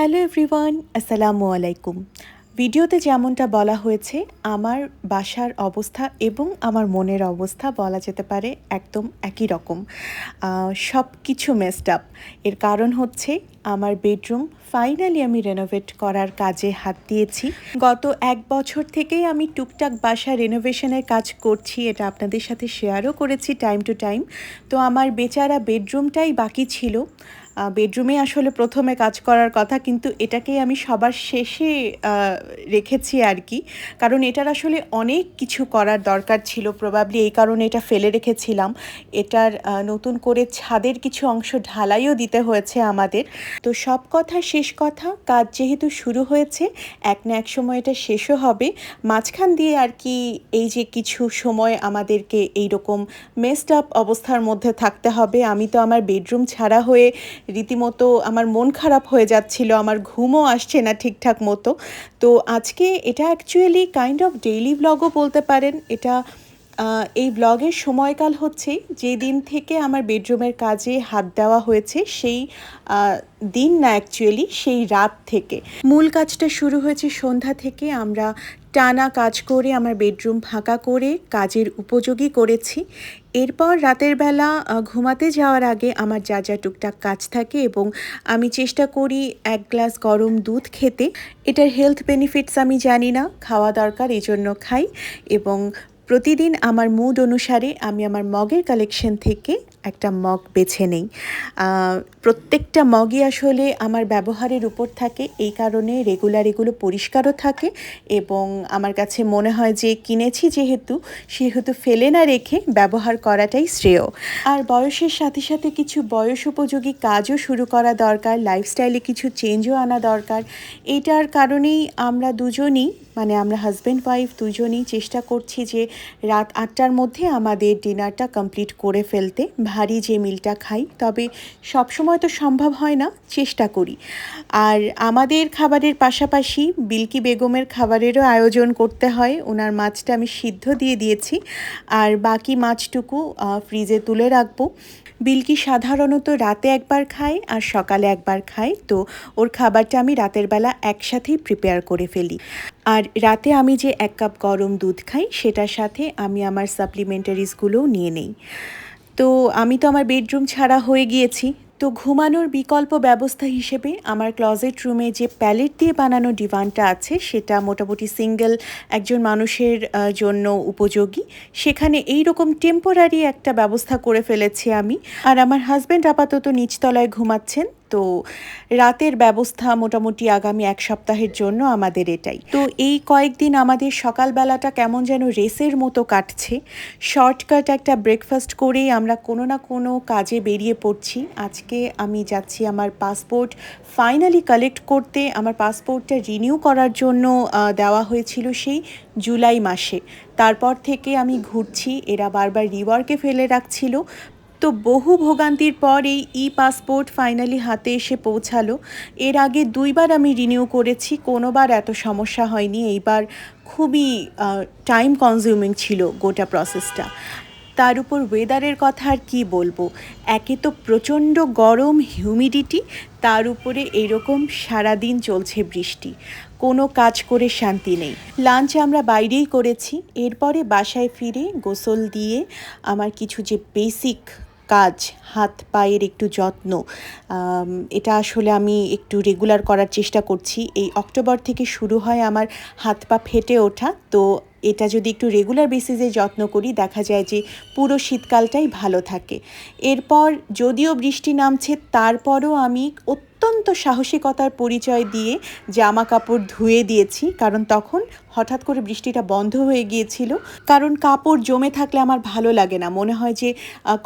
Hello everyone, আসসালামু আলাইকুম। ভিডিওতে যেমনটা বলা হয়েছে, আমার বাসার অবস্থা এবং আমার মনের অবস্থা বলা যেতে পারে একদম একই রকম। সব কিছু মেসড আপ এর কারণ হচ্ছে, আমার বেডরুম ফাইনালি আমি রেনোভেট করার কাজে হাত দিয়েছি। গত এক বছর থেকেই আমি টুকটাক বাসা রেনোভেশনের কাজ করছি, এটা আপনাদের সাথে শেয়ারও করেছি টাইম টু টাইম তো আমার বেচারা বেডরুমটাই বাকি ছিল। বেডরুমে আসলে প্রথমে কাজ করার কথা, কিন্তু এটাকেই আমি সবার শেষে রেখেছি আর কি। কারণ এটার আসলে অনেক কিছু করার দরকার ছিল প্রবাবলি এই কারণে এটা ফেলে রেখেছিলাম। এটার নতুন করে ছাদের কিছু অংশ ঢালাইও দিতে হয়েছে আমাদের। তো সব কথা, শেষ কথা, কাজ যেহেতু শুরু হয়েছে, এক না এক সময় এটা শেষও হবে। মাঝখান দিয়ে আর কি এই যে কিছু সময় আমাদেরকে এইরকম মেসড আপ অবস্থার মধ্যে থাকতে হবে। আমি তো আমার বেডরুম ছাড়া হয়ে রীতিমতো আমার মন খারাপ হয়ে যাচ্ছিল, আমার ঘুমও আসছে না ঠিকঠাক মতো। তো আজকে এটা অ্যাকচুয়ালি কাইন্ড অফ ডেইলি ব্লগও বলতে পারেন। এটা এই ব্লগের সময়কাল হচ্ছে যে দিন থেকে আমার বেডরুমের কাজে হাত দেওয়া হয়েছে, সেই দিন না অ্যাকচুয়ালি সেই রাত থেকে। মূল কাজটা শুরু হয়েছে সন্ধ্যা থেকে। আমরা টানা কাজ করে, আমার বেডরুম ফাঁকা করে, কাজের উপযোগী করেছি। এরপর রাতের বেলা ঘুমাতে যাওয়ার আগে আমার যা যা টুকটাক কাজ থাকে এবং আমি চেষ্টা করি এক গ্লাস গরম দুধ খেতে। এটার হেলথ বেনিফিটস আমি জানি না, খাওয়া দরকার এই জন্য খাই এবং প্রতিদিন আমার মুড অনুসারে আমি আমার মগের কালেকশন থেকে একটা মগ বেছে নেই। প্রত্যেকটা মগই আসলে আমার ব্যবহারের উপর থাকে, এই কারণে রেগুলার এগুলো পরিষ্কারও থাকে এবং আমার কাছে মনে হয় যে কিনেছি যেহেতু, সেহেতু ফেলে না রেখে ব্যবহার করাটাই শ্রেয়। আর বয়সের সাথে সাথে কিছু বয়স উপযোগী কাজও শুরু করা দরকার লাইফস্টাইলে কিছু চেঞ্জও আনা দরকার। এইটার কারণেই আমরা দুজনই মানে আমরা হাজব্যান্ড ওয়াইফ দুজনেই চেষ্টা করছি যে রাত আটটার মধ্যে আমাদের ডিনারটা কমপ্লিট করে ফেলতে। ভারী যে মিলটা খাই, তবে সবসময় তো সম্ভব হয় না, চেষ্টা করি। আর আমাদের খাবারের পাশাপাশি বিলকি বেগমের খাবারেরও আয়োজন করতে হয়। ওনার মাছটা আমি সিদ্ধ দিয়ে দিয়েছি। আর বাকি মাছটুকু ফ্রিজে তুলে রাখব। বিলকি সাধারণত রাতে একবার খায় আর সকালে একবার খায়। তো ওর খাবারটা আমি রাতের বেলা একসাথেই প্রিপেয়ার করে ফেলি। আর রাতে আমি যে এক কাপ গরম দুধ খাই, সেটার সাথে আমি আমার সাপ্লিমেন্টারিজগুলোও নিয়ে নেই। তো আমি তো আমার বেডরুম ছাড়া হয়ে গিয়েছি। তো ঘুমানোর বিকল্প ব্যবস্থা হিসেবে আমার ক্লজেট রুমে যে প্যালেট দিয়ে বানানো ডিভানটা আছে, সেটা মোটামুটি সিঙ্গেল একজন মানুষের জন্য উপযোগী। সেখানে এই রকম টেম্পোরারি একটা ব্যবস্থা করে ফেলেছি আমি। আর আমার হাজব্যান্ড আপাতত নিচতলায় ঘুমাচ্ছেন। তো রাতের ব্যবস্থা মোটামুটি আগামী এক সপ্তাহের জন্য আমাদের এটাই। তো এই কয়েকদিন আমাদের সকালবেলাটা কেমন যেন রেসের মতো কাটছে। শর্টকাট একটা ব্রেকফাস্ট করেই আমরা কোনো না কোনো কাজে বেরিয়ে পড়ছি। আজকে আমি যাচ্ছি আমার পাসপোর্ট ফাইনালি কালেক্ট করতে। আমার পাসপোর্টটা রিনিউ করার জন্য দেওয়া হয়েছিল সেই জুলাই মাসে। তারপর থেকে আমি ঘুরছি। এরা বারবার রিওয়ার্কে ফেলে রাখছিল। তো বহু ভোগান্তির পর এই ই পাসপোর্ট ফাইনালি হাতে এসে পৌঁছালো। এর আগে দুইবার আমি রিনিউ করেছি, কোনোবার এত সমস্যা হয়নি। এইবার খুবই টাইম কনজিউমিং ছিল গোটা প্রসেসটা তার উপর ওয়েদারের কথা আর কী বলব? একে তো প্রচণ্ড গরম হিউমিডিটি তার উপরে এরকম সারাদিন চলছে বৃষ্টি। কোনো কাজ করে শান্তি নেই। লাঞ্চ আমরা বাইরেই করেছি। এরপরে বাসায় ফিরে গোসল দিয়ে আমার কিছু যে বেসিক কাজ, হাত, পায়ের একটু যত্ন। এটা আসলে আমি একটু রেগুলার করার চেষ্টা করছি। এই অক্টোবর থেকে শুরু হয় আমার হাত পা ফেটে ওঠা। তো এটা যদি একটু রেগুলার বেসিসে যত্ন করি, দেখা যায় যে পুরো শীতকালটাই ভালো থাকে। এরপর যদিও বৃষ্টি নামছে, তারপরও আমি অত্যন্ত সাহসিকতার পরিচয় দিয়ে জামা কাপড় ধুয়ে দিয়েছি, কারণ তখন হঠাৎ করে বৃষ্টিটা বন্ধ হয়ে গিয়েছিল। কারণ কাপড় জমে থাকলে আমার ভালো লাগে না। মনে হয় যে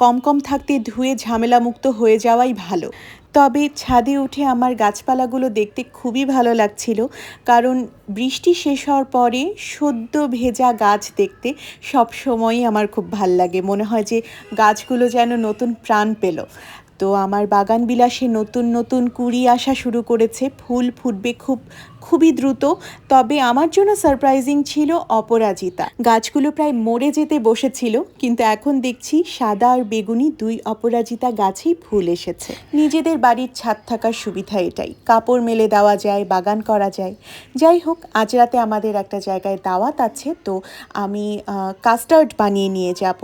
কম কম থাকতে ধুয়ে ঝামেলামুক্ত হয়ে যাওয়াই ভালো। তবে ছাদে উঠে আমার গাছপালাগুলো দেখতে খুবই ভালো লাগছিল, কারণ বৃষ্টি শেষ হওয়ার পরে সদ্য ভেজা গাছ দেখতে সব সময়ই আমার খুব ভালো লাগে। মনে হয় যে, গাছগুলো যেন নতুন প্রাণ পেল। তো আমার বাগান বিলাসে নতুন নতুন কুড়ি আসা শুরু করেছে ফুল ফুটবে খুব খুবই দ্রুত, তবে আমার জন্য সারপ্রাইজিং ছিল অপরাজিতা। গাছগুলো প্রায় মরে যেতে বসেছিল, কিন্তু এখন দেখছি সাদা আর বেগুনি দুই অপরাজিতা গাছেই ফুল এসেছে। নিজেদের বাড়ির ছাদ থাকার সুবিধা এটাই। কাপড় মেলে দেওয়া যায়, বাগান করা যায়। যাই হোক, আজ রাতে আমাদের একটা জায়গায় দাওয়াত আছে, তো আমি কাস্টার্ড বানিয়ে নিয়ে যাব।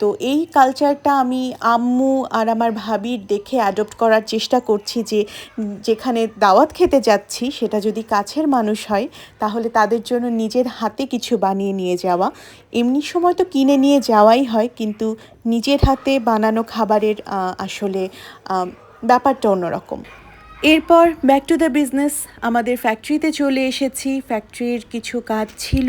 তো এই কালচারটা আমি আম্মু আর আমার ভাবির দেখে অ্যাডপ্ট করার চেষ্টা করছি যে, যেখানে দাওয়াত খেতে যাচ্ছি, সেটা যদি কাছের মানুষ হয়, তাহলে তাদের জন্য নিজের হাতে কিছু বানিয়ে নিয়ে যাওয়া। এমনি সময় তো কিনে নিয়ে যাওয়াই হয়, কিন্তু নিজের হাতে বানানো খাবারের আসলে ব্যাপারটা অন্যরকম। এরপর ব্যাক টু দ্য বিজনেস আমাদের ফ্যাক্টরিতে চলে এসেছি। ফ্যাক্টরির কিছু কাজ ছিল।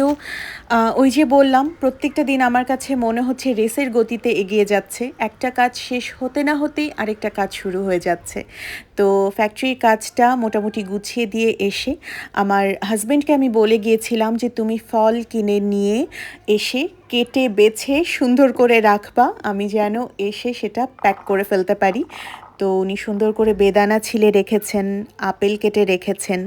ওই যে বললাম, প্রত্যেকটা দিন আমার কাছে মনে হচ্ছে রেসের গতিতে এগিয়ে যাচ্ছে। একটা কাজ শেষ হতে না হতেই আরেকটা কাজ শুরু হয়ে যাচ্ছে। তো ফ্যাক্টরির কাজটা মোটামুটি গুছিয়ে দিয়ে এসে, আমার হাজব্যান্ডকে আমি বলে গিয়েছিলাম যে, তুমি ফল কিনে নিয়ে এসে কেটে বেছে সুন্দর করে রাখবা। আমি যেন এসে সেটা প্যাক করে ফেলতে পারি। তো উনি সুন্দর করে বেদানা ছিলে রেখেছেন, আপেল কেটে রেখেছেন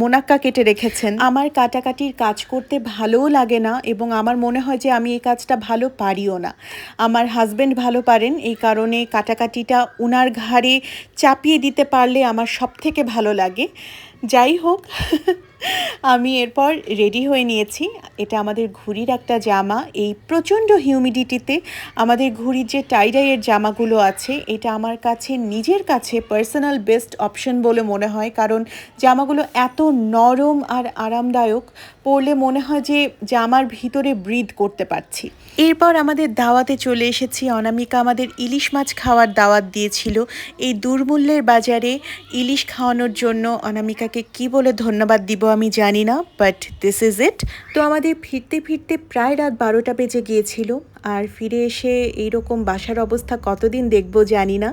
মোনাক্কা কেটে রেখেছেন। আমার কাটাকাটির কাজ করতে ভালোও লাগে না এবং আমার মনে হয় যে আমি এই কাজটা ভালো পারিও না। আমার হাজব্যান্ড ভালো পারেন, এই কারণে কাটাকাটিটা উনার ঘাড়ে চাপিয়ে দিতে পারলে আমার সব থেকে ভালো লাগে। যাই হোক আমি এরপর রেডি হয়ে নিয়েছি। এটা আমাদের ঘুড়ির একটা জামা। এই প্রচণ্ড হিউমিডিটিতে আমাদের ঘুড়ির যে টাইডাইয়ের জামাগুলো আছে, এটা আমার কাছে, নিজের কাছে পার্সোনাল বেস্ট অপশন বলে মনে হয়। কারণ জামাগুলো এত নরম আর আরামদায়ক, পরলে মনে হয় যে জামার ভিতরে ব্রিদ করতে পারছি। এরপর আমাদের দাওয়াতে চলে এসেছি। অনামিকা আমাদের ইলিশ মাছ খাওয়ার দাওয়াত দিয়েছিল। এই দুর্মূল্যের বাজারে ইলিশ খাওয়ানোর জন্য অনামিকাকে কি বলে ধন্যবাদ দিব আমি জানি না বাট দিস ইজ ইট তো আমাদের ফিরতে ফিরতে প্রায় রাত বারোটা বেজে গিয়েছিল, আর ফিরে এসে এইরকম বাসার অবস্থা কতদিন দেখব জানি না।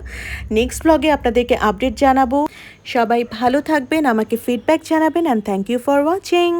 নেক্সট ব্লগে আপনাদেরকে আপডেট জানাব। সবাই ভালো থাকবেন, আমাকে ফিডব্যাক জানাবেন and thank you for watching